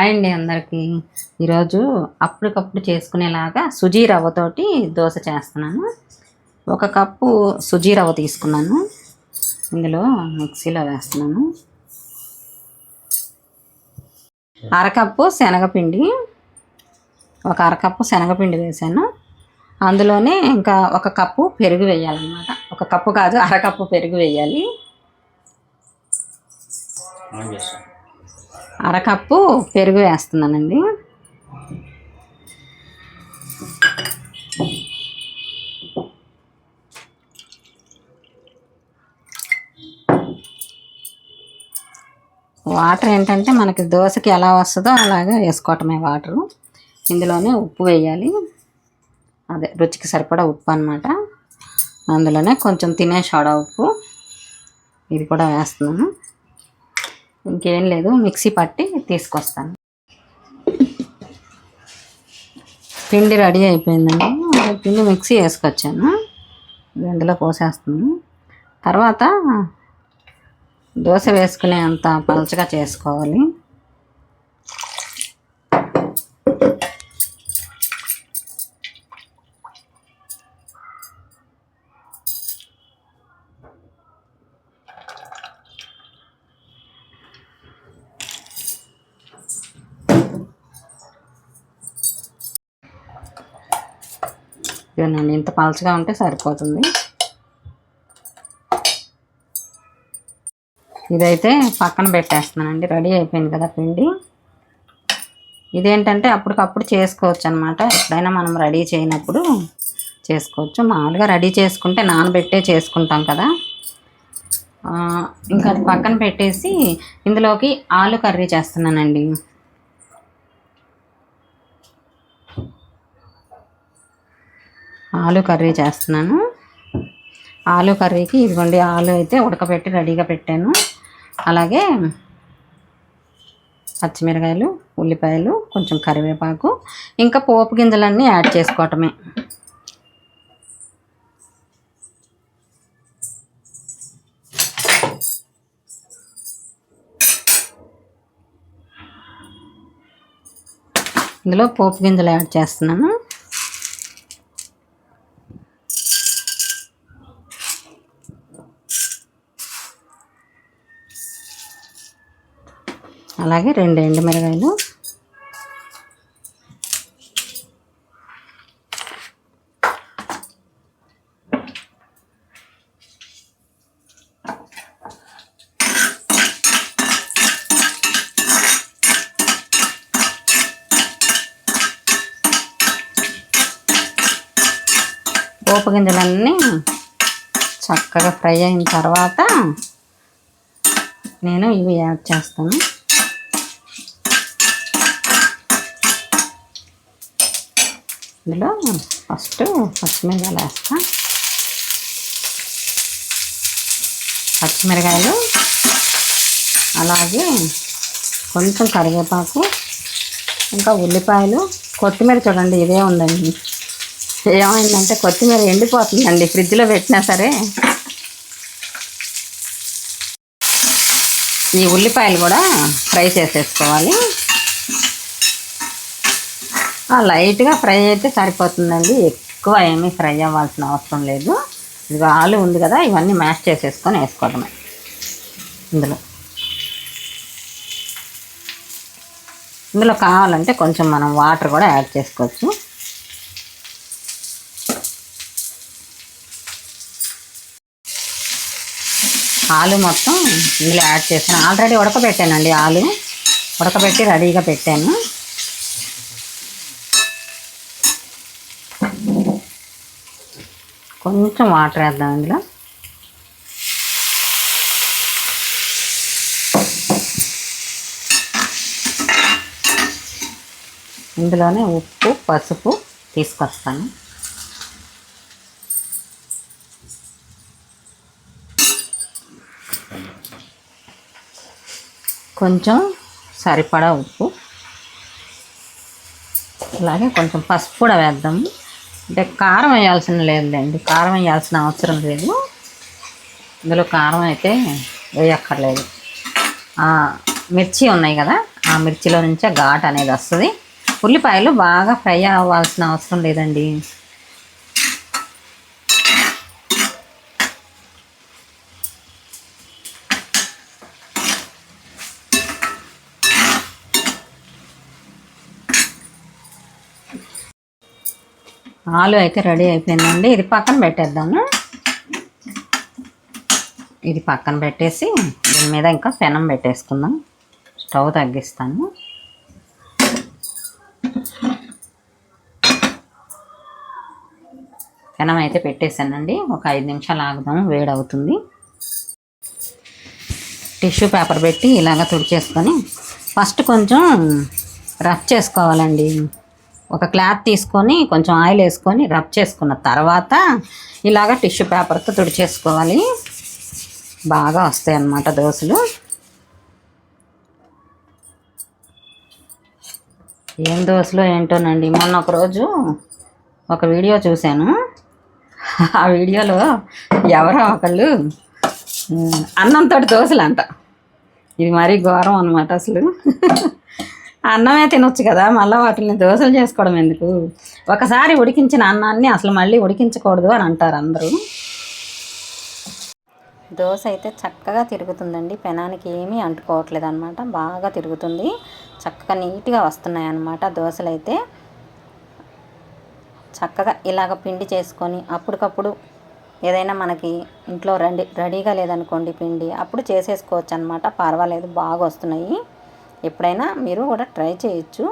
Hi అండి అందరికీ. ఈరోజు అప్పటికప్పుడు చేసుకునేలాగా సుజీ రవ్వతోటి దోశ చేస్తున్నాను. ఒక కప్పు సుజీ రవ్వ తీసుకున్నాను. ఇందులో మిక్సీలో వేస్తున్నాను. అరకప్పు శనగపిండి. ఒక అరకప్పు శనగపిండి వేసాను. అందులోనే ఇంకా ఒక కప్పు పెరుగు వేయాలన్నమాట. ఒక కప్పు కాదు అరకప్పు పెరుగు వేయాలి. చేస్తాను. అరకప్పు పెరుగు వేస్తున్నానండి. వాటర్ ఏంటంటే మనకి దోశకి ఎలా వస్తుందో అలాగే వేసుకోవటమే వాటరు. ఇందులోనే ఉప్పు వేయాలి. అదే రుచికి సరిపడా ఉప్పు అనమాట అందులోనే కొంచెం తినే సోడా ఉప్పు. ఇది కూడా వేస్తున్నాను. ఇంకేం లేదు మిక్సీ పట్టి తీసుకొస్తాను. పిండి రెడీ అయిపోయిందండి. పిండి మిక్సీ వేసుకొచ్చాను. ఇందులో పోసేస్తాను. తర్వాత దోశ వేసుకునే అంత పలచగా చేసుకోవాలి. ఇదేనండి ఇంత పలచగా ఉంటే సరిపోతుంది. ఇదైతే పక్కన పెట్టేస్తున్నానండి రెడీ అయిపోయింది కదా పిండి. ఇదేంటంటే అప్పటికప్పుడు చేసుకోవచ్చు అనమాట ఎప్పుడైనా మనం రెడీ చేయనప్పుడు చేసుకోవచ్చు. మామూలుగా రెడీ చేసుకుంటే నానబెట్టే చేసుకుంటాం కదా. ఇంకా అది పక్కన పెట్టేసి ఇందులోకి ఆలు కర్రీ చేస్తున్నానండి. ఆలు కర్రీ చేస్తున్నాను. ఆలు కర్రీకి ఇదిగోండి ఆలు అయితే ఉడకబెట్టి రెడీగా పెట్టాను. అలాగే పచ్చిమిరకాయలు ఉల్లిపాయలు కొంచెం కరివేపాకు ఇంకా పోపు గింజలన్నీ యాడ్ చేసుకోవటమే. ఇందులో పోపు గింజలు యాడ్ చేస్తున్నాను. అలాగే రెండు ఎండుమిరగాయలు పోపు గింజలన్నీ చక్కగా ఫ్రై అయిన తర్వాత నేను ఇవి యాడ్ చేస్తాను. ఇందులో ఫస్ట్ పచ్చిమిరకాయలు వేస్తా. పచ్చిమిరకాయలు అలాగే కొంచెం కరివేపాకు ఇంకా ఉల్లిపాయలు కొత్తిమీర చూడండి ఇదే ఉందండి. ఏమైందంటే కొత్తిమీర ఎండిపోతుందండి ఫ్రిడ్జ్లో పెట్టినా సరే. ఈ ఉల్లిపాయలు కూడా ఫ్రై చేసేసుకోవాలి. లైట్గా ఫ్రై అయితే సరిపోతుందండి. ఎక్కువ ఏమీ ఫ్రై అవ్వాల్సిన అవసరం లేదు. ఇది ఆలు ఉంది కదా ఇవన్నీ మ్యాష్ చేసేసుకొని వేసుకోవడమే. ఇందులో. ఇందులో కావాలంటే కొంచెం మనం వాటర్ కూడా యాడ్ చేసుకోవచ్చు. ఆలు మొత్తం ఇందులో యాడ్ చేసాను ఆల్రెడీ ఉడకబెట్టానండి ఆలు. ఉడకబెట్టి రెడీగా పెట్టాను. కొంచెం వాటర్ వేద్దాం ఇందులో. ఇందులోనే ఉప్పు పసుపు తీసుకొస్తాను. కొంచెం సరిపడా ఉప్పు. అలాగే కొంచెం పసుపు కూడా వేద్దాము. అంటే కారం వేయాల్సిన లేదులేండి కారం వేయాల్సిన అవసరం లేదు. ఇందులో కారం అయితే వేయక్కర్లేదు. మిర్చి ఉన్నాయి కదా ఆ మిర్చిలో నుంచే ఘాట్ అనేది వస్తుంది. ఉల్లిపాయలు బాగా ఫ్రై అవ్వాల్సిన అవసరం లేదండి. ఆలు అయితే రెడీ అయిపోయిందండి. ఇది పక్కన పెట్టేద్దాము. ఇది పక్కన పెట్టేసి దీని మీద ఇంకా పెనం పెట్టేసుకుందాం. స్టవ్ తగ్గిస్తాను. పెనం అయితే పెట్టేశానండి. ఒక ఐదు నిమిషాలు ఆగుదాం వేడి అవుతుంది టిష్యూ పేపర్ పెట్టి ఇలాగ తుడిచేసుకొని ఫస్ట్ కొంచెం రఫ్ చేసుకోవాలండి. ఒక క్లాత్ తీసుకొని కొంచెం ఆయిల్ వేసుకొని రబ్ చేసుకున్న తర్వాత ఇలాగ టిష్యూ పేపర్తో తుడిచేసుకోవాలి. బాగా వస్తాయి అన్నమాట దోశలు. ఏం దోశలో ఏంటోనండి? మొన్న ఒకరోజు ఒక వీడియో చూశాను. ఆ వీడియోలో ఎవరో ఒకళ్ళు అన్నంతో దోశలు అంట ఇది మరీ ఘోరం అనమాట అసలు. అన్నమే తినొచ్చు కదా మళ్ళీ వాటిని దోశలు చేసుకోవడం ఎందుకు? ఒకసారి ఉడికించిన అన్నాన్ని అసలు మళ్ళీ ఉడికించకూడదు అని అంటారు అందరూ. దోశ అయితే చక్కగా తిరుగుతుందండి పెనానికి ఏమీ అంటుకోవట్లేదు అనమాట బాగా తిరుగుతుంది చక్కగా నీట్గా వస్తున్నాయి అన్నమాట దోశలు అయితే చక్కగా ఇలాగ పిండి చేసుకొని అప్పటికప్పుడు ఏదైనా మనకి ఇంట్లో రెడీ రెడీగా లేదనుకోండి పిండి అప్పుడు చేసేసుకోవచ్చు అనమాట పర్వాలేదు బాగా వస్తున్నాయి ఎప్పుడైనా మీరు కూడా ట్రై చేయొచ్చు.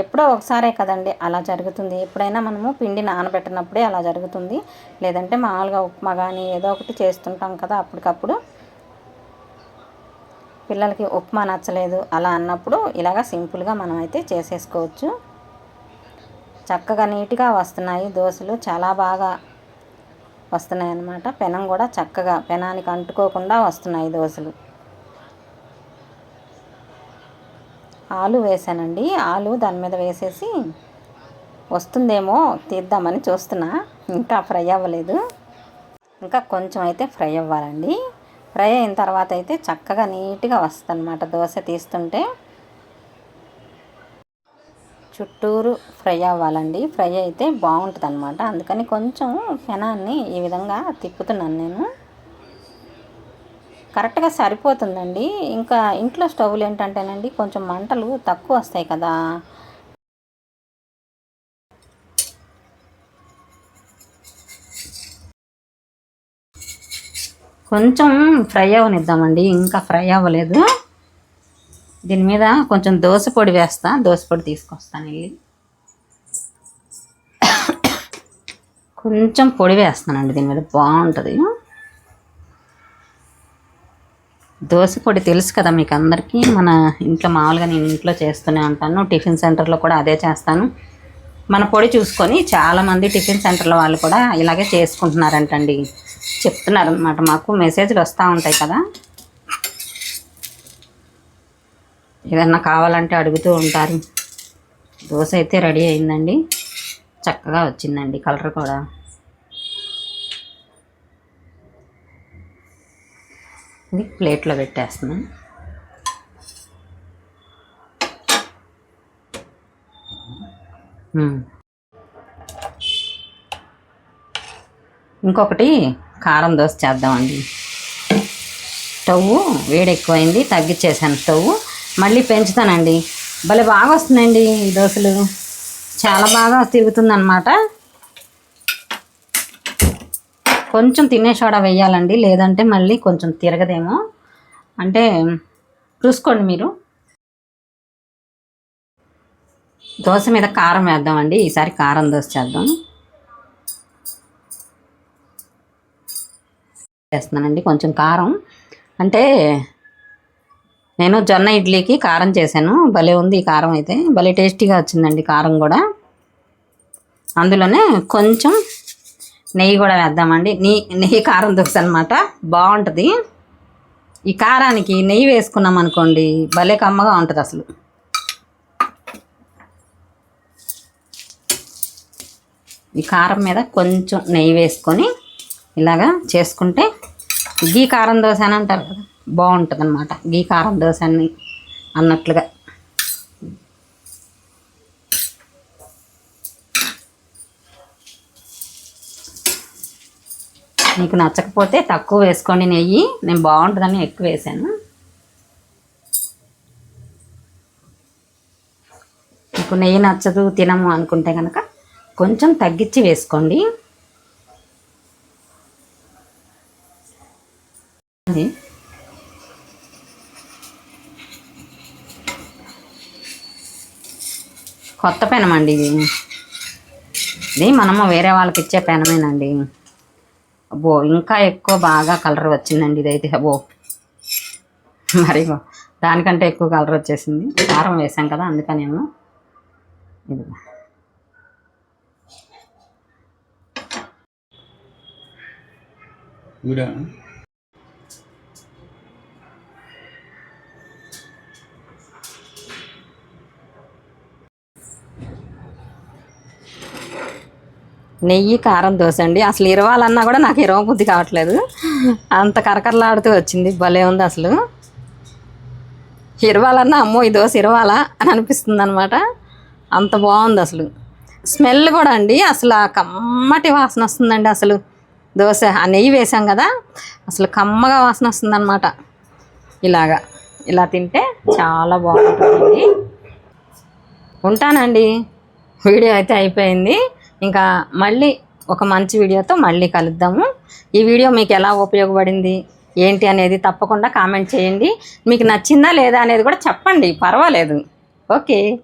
ఎప్పుడో ఒకసారే కదండి అలా జరుగుతుంది. ఎప్పుడైనా మనము పిండి నానబెట్టినప్పుడే అలా జరుగుతుంది. లేదంటే మామూలుగా ఉప్మా కానీ ఏదో ఒకటి చేస్తుంటాం కదా అప్పటికప్పుడు. పిల్లలకి ఉప్మా నచ్చలేదు అలా అన్నప్పుడు ఇలాగ సింపుల్గా మనం అయితే చేసేసుకోవచ్చు. చక్కగా నీట్గా వస్తున్నాయి. దోశలు చాలా బాగా వస్తున్నాయి అన్నమాట పెనం కూడా చక్కగా పెనానికి అంటుకోకుండా వస్తున్నాయి దోశలు. ఆలు వేసానండి ఆలు దాని మీద వేసేసి వస్తుందేమో తీద్దామని చూస్తున్నా. ఇంకా ఫ్రై అవ్వలేదు. ఇంకా కొంచెం అయితే ఫ్రై అవ్వాలండి. ఫ్రై అయిన తర్వాత అయితే చక్కగా నీట్గా వస్తుందన్నమాట దోశ తీస్తుంటే. చుట్టూరు ఫ్రై అవ్వాలండి. ఫ్రై అయితే బాగుంటుంది అనమాట అందుకని కొంచెం ఫెనాన్ని ఈ విధంగా తిప్పుతున్నాను నేను. కరెక్ట్గా సరిపోతుందండి. ఇంకా ఇంట్లో స్టవ్లు ఏంటంటేనండి కొంచెం మంటలు తక్కువ వస్తాయి కదా. కొంచెం ఫ్రై అవ్వనిద్దామండి ఇంకా ఫ్రై అవ్వలేదు. దీని మీద కొంచెం దోశ పొడి వేస్తా. దోశ పొడి తీసుకొస్తాను వెళ్ళి కొంచెం పొడి వేస్తానండి దీని మీద. బాగుంటుంది. దోశ పొడి తెలుసు కదా మీకు అందరికీ మన ఇంట్లో మామూలుగా నేను ఇంట్లో చేస్తూనే ఉంటాను. టిఫిన్ సెంటర్లో కూడా అదే చేస్తాను. మన పొడి చూసుకొని చాలామంది టిఫిన్ సెంటర్ల వాళ్ళు కూడా ఇలాగే చేసుకుంటున్నారంటండి. చెప్తున్నారనమాట మాకు. మెసేజ్లు వస్తూ ఉంటాయి కదా. ఏదన్నా కావాలంటే అడుగుతూ ఉంటారు. దోశ అయితే రెడీ అయిందండి. చక్కగా వచ్చిందండి కలర్ కూడా. ఇది ప్లేట్లో పెట్టేస్తున్నాను ఇంకొకటి కారం దోశ చేద్దామండి. స్టవ్ వేడి ఎక్కువైంది తగ్గించేసాను స్టవ్ మళ్ళీ పెంచుతానండి. భలే బాగా వస్తుందండి ఈ దోశలు. చాలా బాగా తిరుగుతుందన్నమాట. కొంచెం తినే సోడా వేయాలండి లేదంటే మళ్ళీ కొంచెం తిరగదేమో. అంటే చూసుకోండి మీరు. దోశ మీద కారం వేద్దామండి ఈసారి కారం దోశ చేద్దాం. చేస్తున్నానండి కొంచెం కారం. అంటే నేను జొన్న ఇడ్లీకి కారం చేశాను భలే ఉంది ఈ కారం అయితే. భలే టేస్టీగా వచ్చిందండి కారం కూడా. అందులోనే కొంచెం నెయ్యి కూడా వేద్దామండి. నెయ్యి నెయ్యి కారం దోశ అనమాట బాగుంటుంది. ఈ కారానికి నెయ్యి వేసుకున్నాం అనుకోండి భలే కమ్మగా ఉంటుంది అసలు. ఈ కారం మీద కొంచెం నెయ్యి వేసుకొని ఇలాగా చేసుకుంటే గీ కారం దోశ అని అంటారు కదా బాగుంటుంది అనమాట గీ కారం దోశ అని అన్నట్లుగా. మీకు నచ్చకపోతే తక్కువ వేసుకోండి నెయ్యి. నేను బాగుంటుందని ఎక్కువ వేసాను. మీకు నెయ్యి నచ్చదు తినము అనుకుంటే కనుక కొంచెం తగ్గించి వేసుకోండి. అది కొత్త పెనం అండి ఇది. ఇది మనము వేరే వాళ్ళకి ఇచ్చే పెనమేనండి. అబ్బో ఇంకా ఎక్కువ బాగా కలర్ వచ్చిందండి ఇదైతే. అబ్బో. మరి దానికంటే ఎక్కువ కలర్ వచ్చేసింది. కారం వేసాం కదా అందుకనేమో ఇది. కూడా నెయ్యి కారం దోశ అండి. అసలు ఇరవాలన్నా కూడా నాకు ఇరవ బుద్ధి కావట్లేదు. అంత కరకరలాడుతూ వచ్చింది. భలే ఉంది అసలు. ఇరవాలన్నా అమ్మో ఈ దోశ ఇరవాలా అని అనిపిస్తుంది అనమాట అంత బాగుంది అసలు. స్మెల్ కూడా అండి. అసలు ఆ కమ్మటి వాసన వస్తుందండి అసలు. దోశ ఆ నెయ్యి వేసాం కదా. అసలు కమ్మగా వాసన వస్తుందన్నమాట. ఇలాగా. ఇలా తింటే చాలా బాగుంటుందండి. ఉంటానండి. వీడియో అయితే అయిపోయింది. ఇంకా మళ్ళీ ఒక మంచి వీడియోతో మళ్ళీ కలుద్దాము. ఈ వీడియో మీకు ఎలా ఉపయోగపడింది? ఏంటి అనేది తప్పకుండా కామెంట్ చేయండి. మీకు నచ్చిందా లేదా అనేది కూడా చెప్పండి. పర్వాలేదు. ఓకే.